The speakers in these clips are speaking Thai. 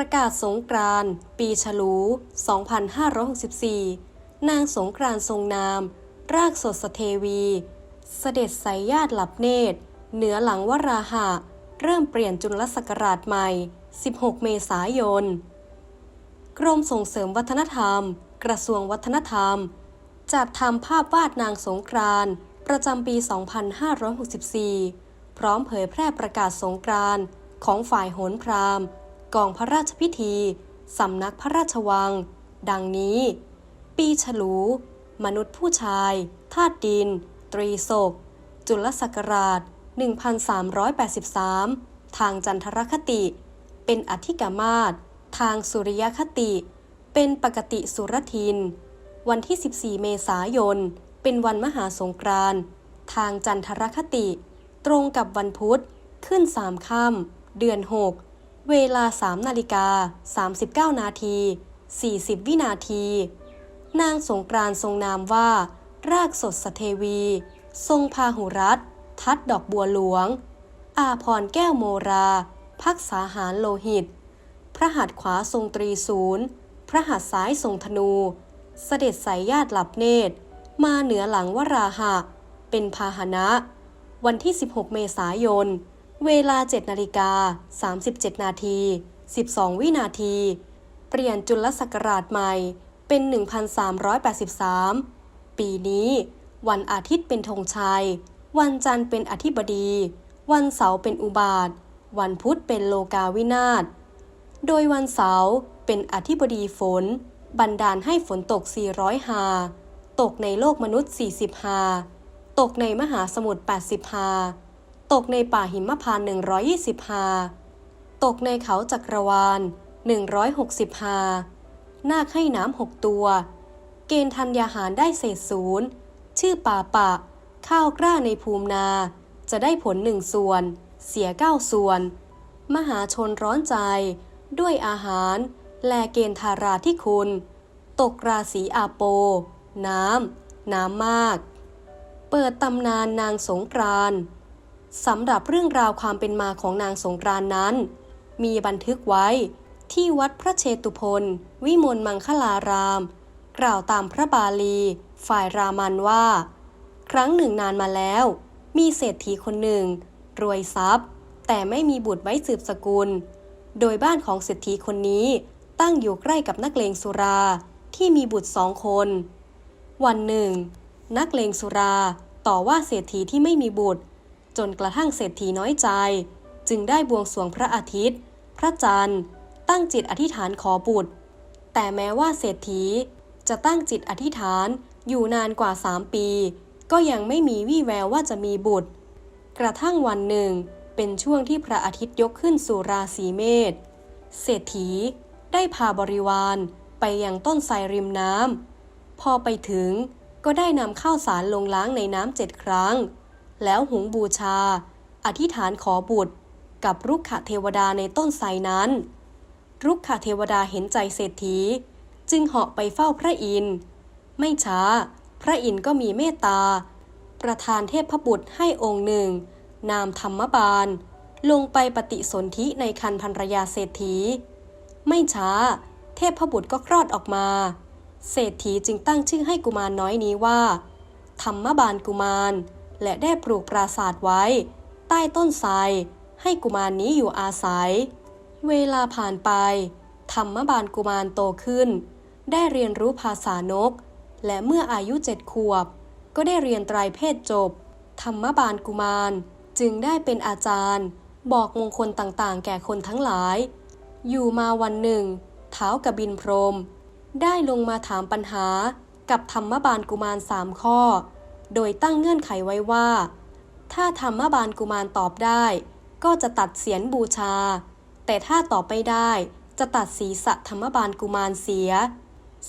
ประกาศสงกรานต์ปีฉลู 2564 นางสงกรานต์ทรงนาม รากสดสเทวี เสด็จสายญาติหลับเนตร เหนือหลังวราหะ เริ่มเปลี่ยนจุลศักราชใหม่ 16 เมษายน กรมส่งเสริมวัฒนธรรม กระทรวงวัฒนธรรม จัดทำภาพวาดนางสงกรานต์ประจำปี 2564 พร้อมเผยแพร่ประกาศสงกรานต์ของฝ่ายโหนพราหมณ์ กองพระราชพิธี สำนักพระราชวัง ดังนี้ ปีฉลู มนุษย์ผู้ชายธาตุดิน ตรีศก จุลศักราช 1383 ทางจันทรคติ เป็นอธิกามาศทางสุริยคติ เป็นปกติสุรทิน วันที่ 14 เมษายน เป็นวันมหาสงกรานต์ทางจันทรคติ ตรงกับวันพุธ ขึ้นสามค่ำเดือน 6 เวลา 3 นาฬิกา 39 นาที 40 วินาที นางสงกรานทรงนามว่า รากสดสเทวี ทรงพาหุรัตทัดดอกบัวหลวง อาพรแก้วโมรา พักษาหารโลหิต พระหัตถ์ขวาทรงตรีศูนย์ พระหัตถ์ซ้ายทรงธนู เสด็จสายญาติหลับเนตร มาเหนือหลังวราหะ เป็นพาหนะ วันที่ 16 เมษายน เวลา 7 นาฬิกา 37 นาที 12 วินาที เปลี่ยนจุลศักราชใหม่เป็น 1383 ปีนี้ วันอาทิตย์เป็นธงชัย วันจันทร์เป็นอธิบดี วันเสาร์เป็นอุบาท วันพุธเป็นโลกาวินาศ โดยวันเสาร์เป็นอธิบดีฝน บันดาลให้ฝนตก 400 หา ตกในโลกมนุษย์ 40 หา ตกในมหาสมุทร 80 หา ตกในป่าหิมพานต์120 หา ตกในเขาจักรวาล 160 หา นาคให้น้ำหกตัว เกณฑ์ธัญญาหารได้เศษศูนย์ ชื่อป่าปะ ข้าวกล้าในภูมินา จะได้ผลหนึ่งส่วน เสียเก้าส่วน มหาชนร้อนใจ ด้วยอาหาร แลเกณฑ์ธาราที่คุณ ตกราศีอาโป น้ำ น้ำมาก เปิดตำนานนางสงกรานต์ สำหรับเรื่องราวความเป็นมาของนางสงกรานนั้น มีบันทึกไว้ที่วัดพระเชตุพนวิมลมังคลาราม กล่าวตามพระบาลี ฝ่ายรามันว่า ครั้งหนึ่งนานมาแล้ว มีเศรษฐีคนหนึ่ง รวยทรัพย์ แต่ไม่มีบุตรไว้สืบสกุล โดยบ้านของเศรษฐีคนนี้ตั้งอยู่ใกล้กับนักเลงสุราที่มีบุตรสองคน วันหนึ่ง นักเลงสุราต่อว่าเศรษฐีที่ไม่มีบุตร จนกระทั่งเศรษฐีน้อยใจ จึงได้บวงสรวงพระอาทิตย์ พระจันทร์ ตั้งจิตอธิษฐานขอบุตร แต่แม้ว่าเศรษฐีจะตั้งจิตอธิษฐานอยู่นานกว่าสามปี ก็ยังไม่มีวี่แววว่าจะมีบุตร กระทั่งวันหนึ่ง เป็นช่วงที่พระอาทิตย์ยกขึ้นสู่ราศีเมษเศรษฐีได้พาบริวารไปยังต้นไทรริมน้ำพอไปถึงก็ได้นำข้าวสารลงล้างในน้ำเจ็ดครั้ง แล้วหุงบูชา อธิษฐานขอบุตร กับรุกขเทวดาในต้นไทรนั้น รุกขเทวดาเห็นใจเศรษฐี จึงเหาะไปเฝ้าพระอินทร์ ไม่ช้า พระอินทร์ก็มีเมตตา ประทานเทพบุตรให้องค์หนึ่ง นามธรรมบาล ลงไปปฏิสนธิในคันภรรยาเศรษฐี ไม่ช้า เทพบุตรก็คลอดออกมา เศรษฐีจึงตั้งชื่อให้กุมารน้อยนี้ว่า ธรรมบาลกุมาร และได้ปลูกปราสาทไว้ ใต้ต้นไทรให้กุมารนี้อยู่อาศัย เวลาผ่านไปธรรมบาลกุมารโตขึ้น ได้เรียนรู้ภาษานก และเมื่ออายุเจ็ดขวบ ก็ได้เรียนไตรเพศจบ ธรรมบาลกุมารจึงได้เป็นอาจารย์ บอกมงคลต่างๆ แก่คนทั้งหลาย อยู่มาวันหนึ่งเท้ากบินพรม ได้ลงมาถามปัญหากับธรรมบาลกุมารสามข้อ โดยตั้งเงื่อนไขไว้ว่า ถ้าธรรมบาลกุมารตอบได้ ก็จะตัดเสียนบูชา แต่ถ้าตอบไม่ได้จะตัดศีรษะธรรมบาลกุมารเสีย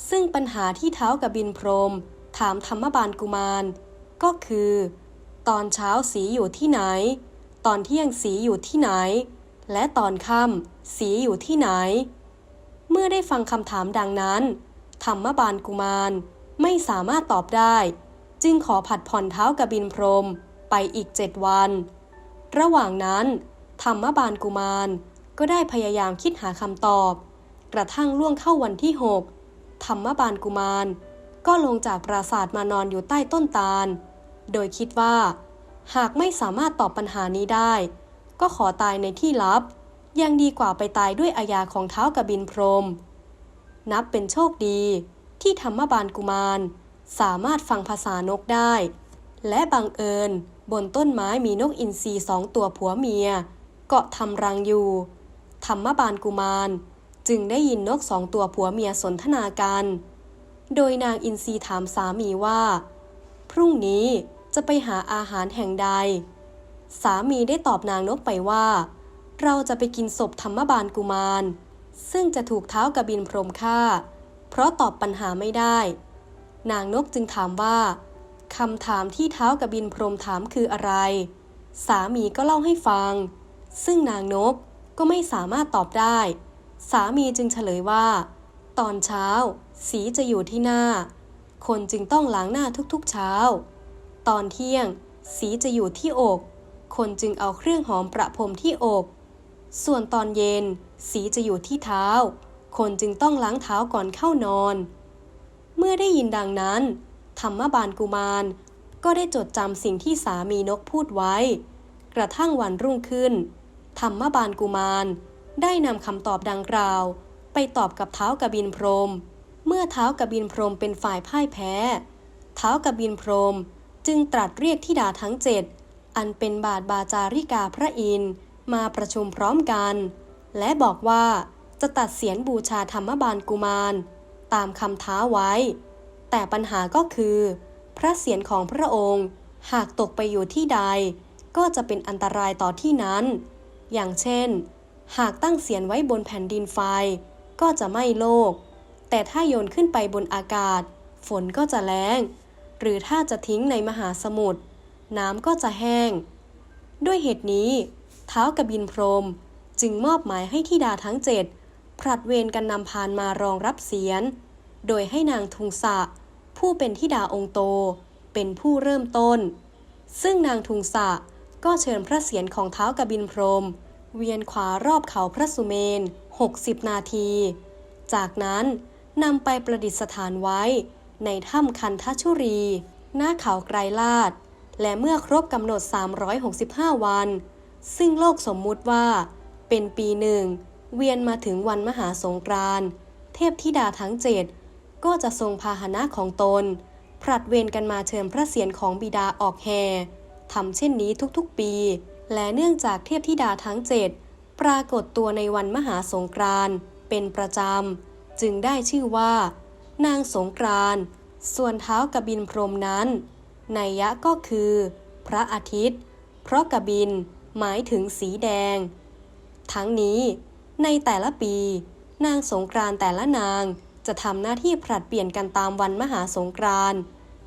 ซึ่งปัญหาที่เท้ากบินพรม ถามธรรมบาลกุมาร ก็คือ ตอนเช้าสีอยู่ที่ไหน ตอนเที่ยงสีอยู่ที่ไหน และตอนค่ำสีอยู่ที่ไหน เมื่อได้ฟังคำถามดังนั้น ธรรมบาลกุมารไม่สามารถตอบได้ จึงขอผัดผ่อนเท้ากบินพรมไปอีกเจ็ดวัน ระหว่างนั้น ธรรมบาลกุมารก็ได้พยายามคิดหาคำตอบ กระทั่งล่วงเข้าวันที่หกธรรมบาลกุมาร ก็ลงจากปราสาทมานอนอยู่ใต้ต้นตาล โดยคิดว่า หากไม่สามารถตอบปัญหานี้ได้ ก็ขอตายในที่ลับ ยังดีกว่าไปตายด้วยอาญาของเท้ากบินพรม นับเป็นโชคดีที่ธรรมบาลกุมาร สามารถฟังภาษานกได้ และบังเอิญ บนต้นไม้มีนกอินทรีสองตัวผัวเมีย เกาะทำรังอยู่ ธรรมบาลกุมาร จึงได้ยินนกสองตัวผัวเมียสนทนากัน โดยนางอินทรีถามสามีว่า พรุ่งนี้จะไปหาอาหารแห่งใด สามีได้ตอบนางนกไปว่า เราจะไปกินศพธรรมบาลกุมาร ซึ่งจะถูกเท้ากระบินพรมฆ่า เพราะตอบปัญหาไม่ได้ นางนกจึงถามว่าคำถามที่เท้ากระบินพรมถามคืออะไร สามีก็เล่าให้ฟัง ซึ่งนางนกก็ไม่สามารถตอบได้ สามีจึงเฉลยว่า ตอนเช้า สีจะอยู่ที่หน้า คนจึงต้องล้างหน้าทุกๆเช้า ตอนเที่ยง สีจะอยู่ที่อก คนจึงเอาเครื่องหอมประพรมที่อก ส่วนตอนเย็น สีจะอยู่ที่เท้า คนจึงต้องล้างเท้าก่อนเข้านอน เมื่อได้ยินดังนั้น ธรรมบาลกุมาร ก็ได้จดจำสิ่งที่สามีนกพูดไว้ กระทั่งวันรุ่งขึ้น ธรรมบาลกุมาร ได้นำคำตอบดังกล่าว ไปตอบกับเท้ากบินพรม เมื่อเท้ากบินพรมเป็นฝ่ายพ่ายแพ้ เท้ากบินพรมจึงตรัสเรียกธิดาทั้งเจ็ดอันเป็นบาทบาจาริกาพระอินมาประชุมพร้อมกัน และบอกว่าจะตัดเสียนบูชาธรรมบาลกุมาร ตามคำท้าไว้ แต่ปัญหาก็คือ พระเศียรของพระองค์หากตกไปอยู่ที่ใด ก็จะเป็นอันตรายต่อที่นั้น อย่างเช่น หากตั้งเศียรไว้บนแผ่นดินไฟ ก็จะไม่โลก แต่ถ้าโยนขึ้นไปบนอากาศ ฝนก็จะแล้ง หรือถ้าจะทิ้งในมหาสมุทรน้ำก็จะแห้ง ด้วยเหตุนี้ เท้ากบินพรมจึงมอบหมายให้ธิดาทั้งเจ็ด ผลัดเวรกันนำพานมารองรับเสียน โดยให้นางทุงสะ ผู้เป็นธิดาองค์โต เป็นผู้เริ่มต้น ซึ่งนางทุงสะก็เชิญพระเศียรของเท้ากบินพรม เวียนขวารอบเขาพระสุเมน 60 นาที จากนั้นนำไปประดิษฐานไว้ ในถ้ำคันทชุรี หน้าเขาไกรลาด และเมื่อครบกำหนด 365 วัน ซึ่งโลกสมมุติว่า เป็นปีหนึ่ง เวียนมาถึงวันมหาสงกรานต์เทพธิดาทั้งเจ็ดก็จะทรงพาหนะของตน ผลัดเวรกันมาเชิญพระเศียรของบิดาออกแห่ทำเช่นนี้ทุกๆปี และเนื่องจากเทพธิดาทั้งเจ็ดปรากฏตัวในวันมหาสงกรานต์เป็นประจำ จึงได้ชื่อว่า นางสงกรานต์ส่วนเท้ากบินพรมนั้นนัยยะก็คือ พระอาทิตย์ เพราะกบินหมายถึงสีแดง ทั้งนี้ ในแต่ละปี นางสงกรานแต่ละนางจะทำหน้าที่ผลัดเปลี่ยนกันตามวันมหาสงกรานต์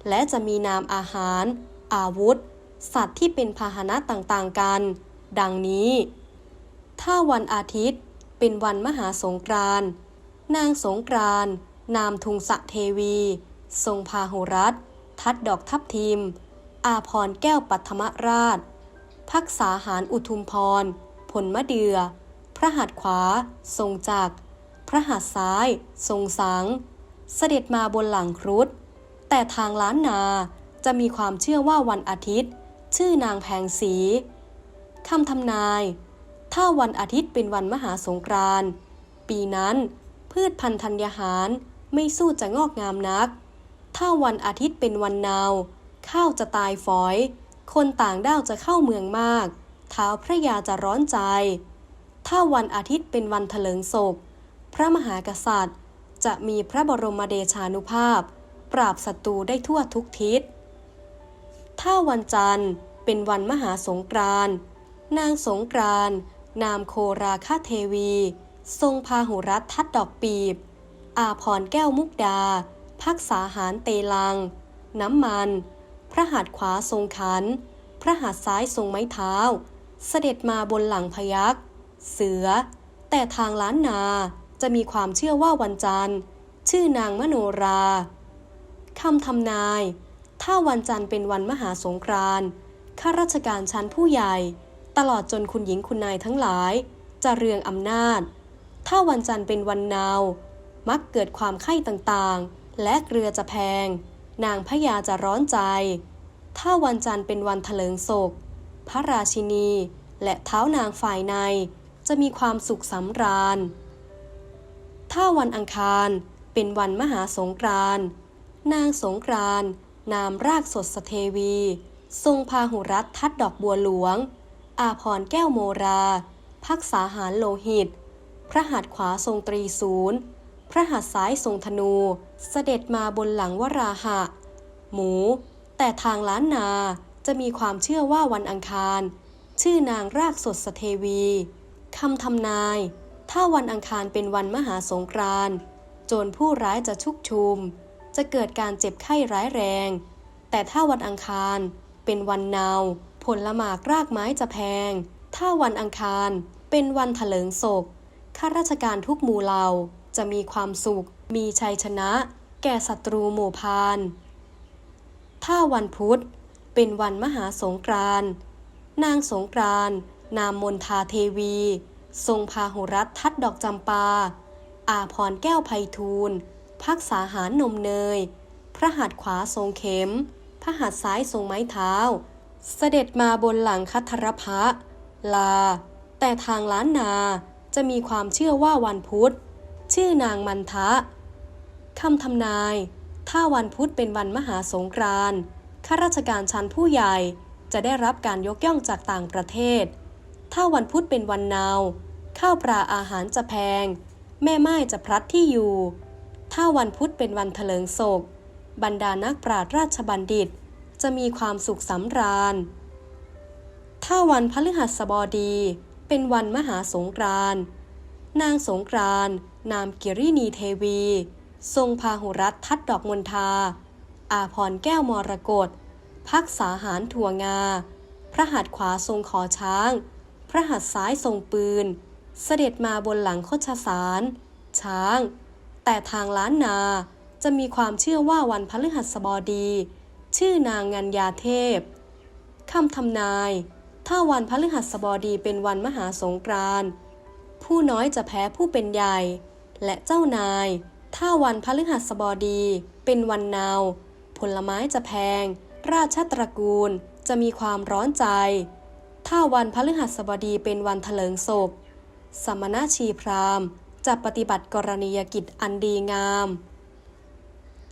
และจะมีนามอาหาร อาวุธ สัตว์ที่เป็นพาหนะต่างๆกัน ดังนี้ ถ้าวันอาทิตย์เป็นวันมหาสงกรานต์นางสงกรานต์นามทุงสะเทวี ทรงพาหุรัตทัดดอกทับทิม อาพรแก้วปัทมราช พักษาหารอุทุมพร ผลมะเดือ ระหัตถ์ขวา ทรงจักร พระหัตถ์ซ้าย ทรงสัง เสด็จมาบนหลังครุฑ แต่ทางล้านนาจะมีความเชื่อว่าวันอาทิตย์ ชื่อนางแพงสีคำทำนาย ถ้าวันอาทิตย์เป็นวันมหาสงกรานต์ปีนั้น พืชพันธุ์ธัญญาหารไม่สู้จะงอกงามนัก ถ้าวันอาทิตย์เป็นวันนาว ข้าวจะตายฝอย คนต่างด้าวจะเข้าเมืองมาก เท้าพระยาจะร้อนใจ ถ้าวันอาทิตย์เป็นวันเถลิงศพ พระมหากษัตริย์ จะมีพระบรมเดชานุภาพ ปราบศัตรูได้ทั่วทุกทิศ ถ้าวันจันทร์เป็นวันมหาสงกรานต์นางสงกรานต์นามโคราคาเทวี ทรงพาหุรัตทัดดอกปีบ อาพรแก้วมุกดา พักษาหารเตลัง น้ำมัน พระหัตถ์ขวาทรงขัน พระหัตถ์ซ้ายทรงไม้เท้า เสด็จมาบนหลังพยัก เสือ แต่ทางล้านนาจะมีความเชื่อว่าวันจันทร์ ชื่อนางมโนราคำทำนาย ถ้าวันจันทร์เป็นวันมหาสงกรานต์ข้าราชการชั้นผู้ใหญ่ ตลอดจนคุณหญิงคุณนายทั้งหลาย จะเรืองอำนาจ ถ้าวันจันทร์เป็นวันนาว มักเกิดความไข้ต่างๆ และเกลือจะแพง นางพญาจะร้อนใจ ถ้าวันจันทร์เป็นวันเถลิงศก พระราชินี และเท้านางฝ่ายใน จะมีความสุขสำราญ ถ้าวันอังคารเป็นวันมหาสงกรานนางสงกรานนามรากสดสเทวี ทรงพาหุรัตทัดดอกบัวหลวง อาพรแก้วโมรา พักษาหารโลหิต พระหัตถ์ขวาทรงตรีศูนย์ พระหัตถ์ซ้ายทรงธนู เสด็จมาบนหลังวราหะ หมู แต่ทางล้านนาจะมีความเชื่อว่าวันอังคาร ชื่อนางรากสดสเทวี คำทำนาย ถ้าวันอังคารเป็นวันมหาสงกรานต์โจรผู้ร้ายจะชุกชุม จะเกิดการเจ็บไข้ร้ายแรง แต่ถ้าวันอังคารเป็นวันเนาผลละหมากรากไม้จะแพง ถ้าวันอังคารเป็นวันถลิงศก ข้าราชการทุกหมู่เหล่าจะมีความสุข มีชัยชนะ แก่ศัตรูหมู่พาน ถ้าวันพุธเป็นวันมหาสงกรานต์นางสงกรานต์ นามมนทาเทวี ทรงพาหุรัตทัดดอกจำปา อาพรแก้วไพฑูรย์พักษาหารนมเนย พระหัตถ์ขวาทรงเข็ม พระหัตถ์ซ้ายทรงไม้เท้า เสด็จมาบนหลังคัทรพะ ลา แต่ทางล้านนาจะมีความเชื่อว่าวันพุธ ชื่อนางมันทะคำทำนาย ถ้าวันพุธเป็นวันมหาสงกรานต์ข้าราชการชั้นผู้ใหญ่จะได้รับการยกย่องจากต่างประเทศ ถ้าวันพุธเป็นวันนาวข้าวปลาอาหารจะแพง แม่ไม้จะพลัดที่อยู่ ถ้าวันพุธเป็นวันเถลิงศก บรรดานักปราชราชบัณฑิต จะมีความสุขสำราญ ถ้าวันพฤหัสบดี เป็นวันมหาสงกรานต์นางสงกรานต์นามกิรินีเทวี ทรงพาหุรัตทัดดอกมณฑาอาพรแก้วมรกตพักษาหารถั่วงา พระหัตถ์ขวาทรงขอช้าง พระหัตถ์ซ้ายทรงปืน เสด็จมาบนหลังโคชสาร ช้าง แต่ทางล้านนาจะมีความเชื่อว่าวันพฤหัสบดี ชื่อนางงัญญาเทพคำทำนาย ถ้าวันพฤหัสบดีเป็นวันมหาสงกรานผู้น้อยจะแพ้ผู้เป็นใหญ่ และเจ้านาย ถ้าวันพฤหัสบดีเป็นวันนาว ผลไม้จะแพง ราชตระกูลจะมีความร้อนใจ ถ้าวันพฤหัสบดีเป็นวันเถลิงศพ สมณชีพราหมณ์จะปฏิบัติกรณียกิจอันดีงาม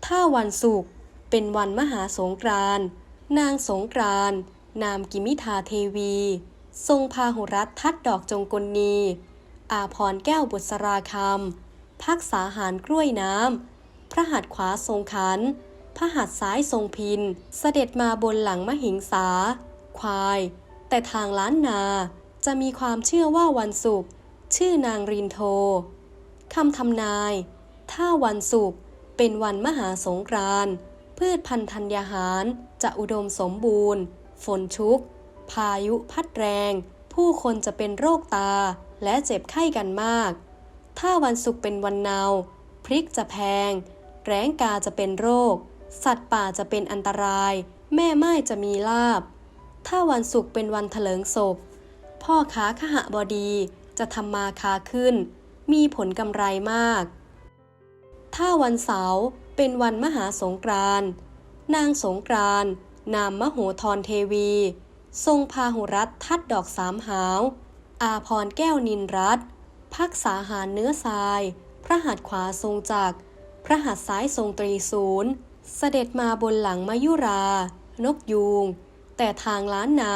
ถ้าวันศุกร์เป็นวันมหาสงกรานนางสงกรานนามกิมิทาเทวี ทรงพาหุรัตทัดดอกจงกลนี อาพรแก้วบุษราคำพักษาหารกล้วยน้ำ พระหัตถ์ขวาทรงขัน พระหัตถ์ซ้ายทรงพิน เสด็จมาบนหลังมหิงสา ควาย แต่ทางล้านนาจะมีความเชื่อว่าวันศุกร์ชื่อนางรินโทคำทำนาย ถ้าวันศุกร์เป็นวันมหาสงกรานต์พืชพันธุ์ธัญญาหารจะอุดมสมบูรณ์ ฝนชุก พายุพัดแรง ผู้คนจะเป็นโรคตาและเจ็บไข้กันมาก ถ้าวันศุกร์เป็นวันนา พริกจะแพง แร้งกาจะเป็นโรค สัตว์ป่าจะเป็นอันตราย แม่ไม้จะมีลาบ ถ้าวันศุกร์เป็นวันเถลิงศพ พ่อค้าขหบดีจะทำมาค้าขึ้น มีผลกำไรมาก ถ้าวันเสาร์เป็นวันมหาสงกรานนางสงกรานนามมโหธรเทวี ทรงพาหุรัตทัดดอกสามหาว อาพรแก้วนินรัตพักษาหารเนื้อทราย พระหัตถ์ขวาทรงจักร พระหัตถ์ซ้ายทรงตรีศูนย์ เสด็จมาบนหลังมายุรา นกยูง แต่ทางล้านนา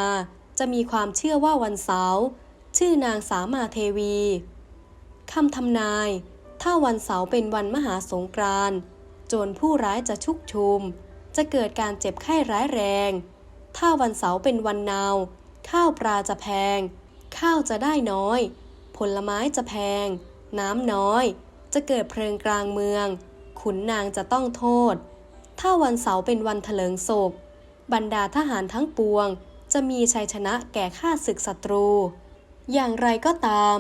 จะมีความเชื่อว่าวันเสาร์ชื่อนางสามาเทวีคำทำนาย ถ้าวันเสาร์เป็นวันมหาสงกรานต์จรผู้ร้ายจะชุกชุม จะเกิดการเจ็บไข้ร้ายแรง ถ้าวันเสาร์เป็นวันนาว ข้าวปลาจะแพง ข้าวจะได้น้อย ผลไม้จะแพง น้ำน้อย จะเกิดเพลิงกลางเมือง ขุนนางจะต้องโทษ ถ้าวันเสาร์เป็นวันเถลิงศพ บรรดาทหารทั้งปวง จะมีชัยชนะแก่ข้าศึกศัตรู อย่างไรก็ตาม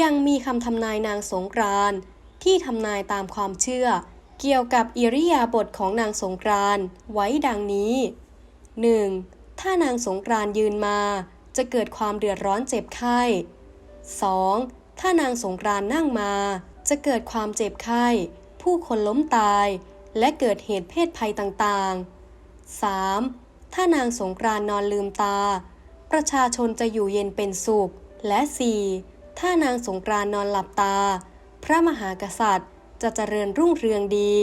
ยังมีคำทำนายนางสงกรานที่ทำนายตามความเชื่อ เกี่ยวกับอิริยาบถของนางสงกรานไว้ดังนี้ 1. ถ้านางสงกรานยืนมา จะเกิดความเดือดร้อนเจ็บไข้ 2. ถ้านางสงกรานนั่งมา จะเกิดความเจ็บไข้ ผู้คนล้มตาย และเกิดเหตุเพศภัยต่างๆ 3. ถ้านางสงกรานนอนลืมตา ประชาชนจะอยู่เย็นเป็นสุข และ 4. ถ้านางสงกรานนอนหลับตา พระมหากษัตริย์จะเจริญรุ่งเรืองดี